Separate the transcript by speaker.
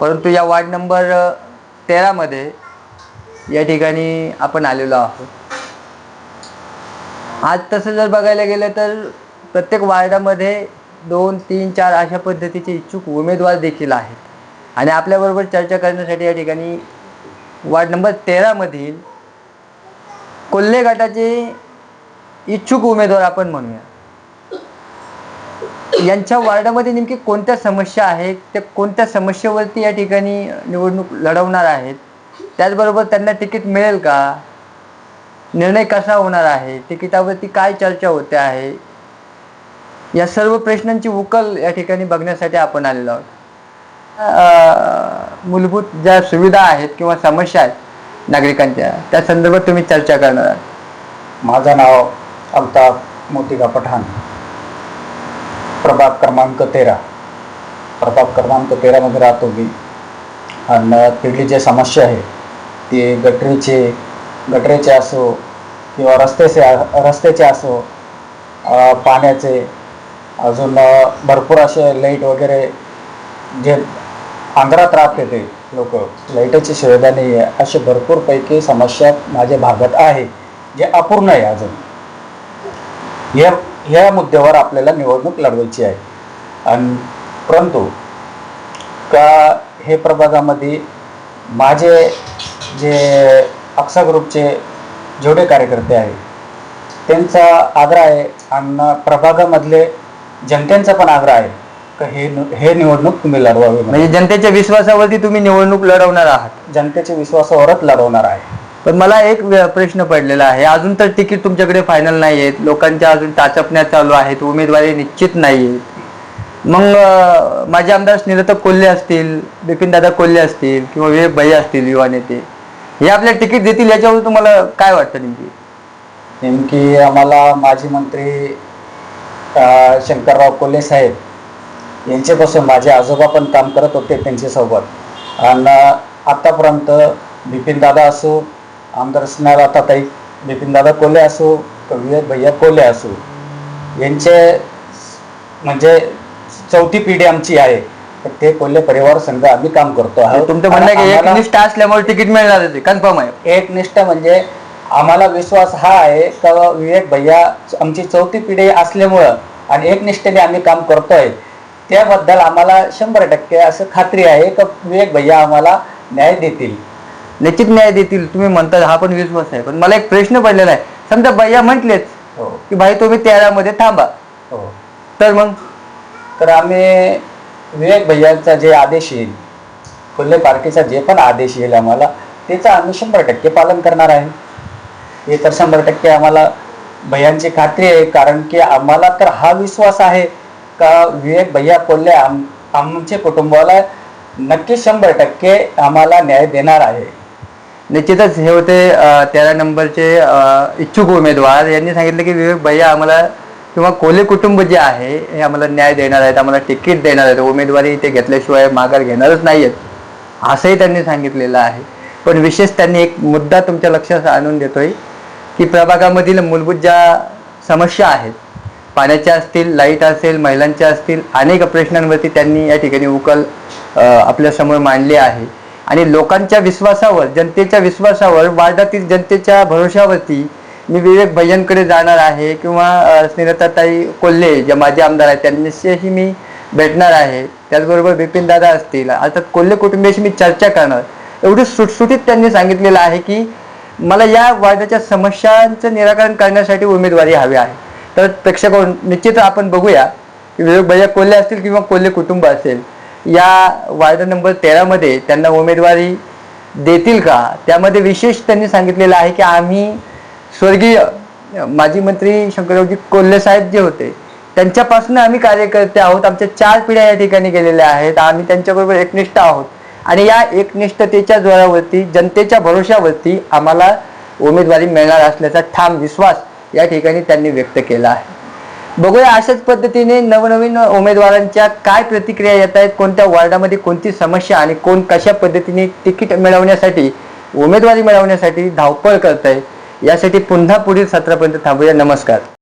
Speaker 1: परंतु या ward number तेरामध्ये या ठिकाणी आपण आलेलो आहोत. आज तसं जर बघायला गेलं तर प्रत्येक वार्डामध्ये दोन तीन चार अशा पद्धतीचे इच्छुक उमेदवार देखील आहेत. आणि आपल्याबरोबर चर्चा करण्यासाठी या ठिकाणी वार्ड नंबर तेरामधील कोल्हे गटाचे इच्छुक उमेदवार आपण म्हणूया. यांच्या वार्डामध्ये नेमकी कोणत्या समस्या आहेत त्या कोणत्या समस्येवरती या ठिकाणी निवडणूक लढवणार आहेत त्याचबरोबर त्यांना तिकीट मिळेल का निर्णय कसा होणार आहे तिकिटावरती काय चर्चा होते आहे या सर्व प्रश्नांची उकल या ठिकाणी बघण्यासाठी आपण आलेलो आहोत. मूलभूत ज्या सुविधा आहेत किंवा समस्या आहेत नागरिकांच्या त्या संदर्भात तुम्ही चर्चा करणार आहात.
Speaker 2: माझं नाव अल्ताफ मोतिका पठाण. प्रभाग क्रमांक तेरा. प्रभाग क्रमांक तेरामध्ये राहतो मी. आणि तिथली जी समस्या आहे ती गटरीचे गटरीचे असो किंवा रस्त्याचे रस्त्याचे असो पाण्याचे अजून भरपूर असे लाइट वगैरे जे आंध्रात राहते ते लोक लाईटाची सुविधा नाही आहे. असे भरपूरपैकी समस्या माझ्या भागात आहे जे अपूर्ण आहे अजून. या ह्या मुद्द्यावर आपल्याला निवडणूक लढवायची आहे. आणि परंतु का हे प्रभागामध्ये माझे जे अक्सा ग्रुपचे जेवढे कार्यकर्ते आहेत त्यांचा आग्रह आहे आणि प्रभागामधले जनतेचा पण आग्रह आहे का हे हे निवडणूक तुम्ही लढवावी.
Speaker 1: म्हणजे जनतेच्या विश्वासावरती तुम्ही निवडणूक लढवणार आहात.
Speaker 2: जनतेच्या विश्वासावरच लढवणार आहे.
Speaker 1: पण मला एक प्रश्न पडलेला आहे. अजून तर तिकीट तुमच्याकडे फायनल नाही आहेत लोकांच्या अजून टाचपण्या चालू आहेत. उमेदवारी निश्चित नाही आहेत मग माझे आमदार स्नेहलता कोल्हे असतील बिपिनदादा कोल्हे असतील किंवा विवेक भाई असतील युवा नेते हे आपल्या तिकीट देतील याच्यावर तुम्हाला काय वाटतं नेमकी?
Speaker 2: नेमकी आम्हाला माजी मंत्री शंकरराव कोल्हे साहेब यांच्यापासून माझे आजोबा पण काम करत होते त्यांच्यासोबत. आणि आत्तापर्यंत बिपिनदादा असो आमदार स्नेहलताताई बिपिनदादा कोल्हे असो का विवेक भैया कोल्हे असो यांचे म्हणजे चौथी पिढी आमची आहे. तर ते कोल्हे परिवार संघ आम्ही काम करतो आहोत.
Speaker 1: तुमचं म्हणणं आहे की एकनिष्ठ असल्यामुळे तिकीट मिळणार आहे कन्फर्म आहे.
Speaker 2: एकनिष्ठ म्हणजे आम्हाला विश्वास हा आहे का विवेक भैया आमची चौथी पिढी असल्यामुळं आणि एकनिष्ठेने आम्ही काम करतोय. त्याबद्दल आम्हाला शंभर टक्के असं खात्री आहे का विवेक भैया आम्हाला न्याय देतील.
Speaker 1: निश्चित न्याय देतील तुम्ही म्हणता हा पण विश्वास आहे. पण मला एक प्रश्न पडलेला आहे. समजा भैया म्हटलेच
Speaker 2: हो.
Speaker 1: की भाई तुम्ही तेरामध्ये थांबा.
Speaker 2: हो.
Speaker 1: तर मग?
Speaker 2: तर आम्ही विवेक भैयाचा जे आदेश येईल खुल्ले पार्टीचा जे पण आदेश येईल आम्हाला त्याचं आम्ही शंभर टक्के पालन करणार आहे. हे तर शंभर टक्के आम्हाला भैयांची खात्री आहे कारण की आम्हाला तर हा विश्वास आहे का विवेक भैया कोल्हे आम आमचे कुटुंबाला नक्की शंभर टक्के आम्हाला न्याय देणार आहे.
Speaker 1: निश्चितच हे होते तेरा नंबरचे इच्छुक उमेदवार. यांनी सांगितलं की विवेक भैया आम्हाला किंवा कोले कुटुंब जे आहे हे आम्हाला न्याय देणार आहेत आम्हाला तिकीट देणार आहेत. उमेदवारी ते घेतल्याशिवाय माघार घेणारच नाही आहेत असंही त्यांनी सांगितलेलं आहे. पण विशेष त्यांनी एक मुद्दा तुमच्या लक्षात आणून देतोय की प्रभागामधील मूलभूत ज्या समस्या आहेत पाण्याच्या असतील लाइट असेल महिलांच्या असतील अनेक प्रश्नांवरती त्यांनी या ठिकाणी उकल आपल्यासमोर मांडली आहे. आणि लोकांच्या विश्वासावर जनतेच्या विश्वासावर वार्डातील जनतेच्या भरोशावरती मी विवेक भैयांकडे जाणार आहे किंवा अ, कोल्हे जे माझे आमदार आहेत त्यांच्याशी मी भेटणार आहे. त्याचबरोबर बिपिन दादा असतील अर्थात कोल्हे कुटुंबियाशी मी चर्चा करणार. एवढी सुटसुटीत त्यांनी सांगितलेलं आहे की मला या वार्डाच्या समस्यांचं निराकरण करण्यासाठी उमेदवारी हवी आहे. तर प्रेक्षक निश्चित आपण बघूया की विवेक भैया कोल्हे असतील किंवा कोल्हे कुटुंब असेल. या वार्ड नंबर तेरामध्ये त्यांना उमेदवारी देतील का? त्यामध्ये विशेष त्यांनी सांगितलेलं आहे की आम्ही स्वर्गीय माजी मंत्री शंकररावजी कोल्हे साहेब जे होते त्यांच्यापासून आम्ही कार्यकर्ते आहोत. आमच्या चार पिढ्या या ठिकाणी गेलेल्या आहेत. आम्ही त्यांच्याबरोबर एकनिष्ठ आहोत. आणि या एकनिष्ठतेच्या जोरावरती जनतेच्या भरोश्यावरती आम्हाला उमेदवारी मिळणार असल्याचा ठाम विश्वास या ठिकाणी त्यांनी व्यक्त केला आहे. बघूया अशाच पद्धतीने नवनवीन उमेदवारांच्या काय प्रतिक्रिया येत आहेत कोणत्या वॉर्डामध्ये कोणती समस्या आणि कोण कशा पद्धतीने तिकीट मिळवण्यासाठी उमेदवारी मिळवण्यासाठी धावपळ करत आहे. यासाठी पुन्हा पुढील सत्रापर्यंत थांबूया. नमस्कार.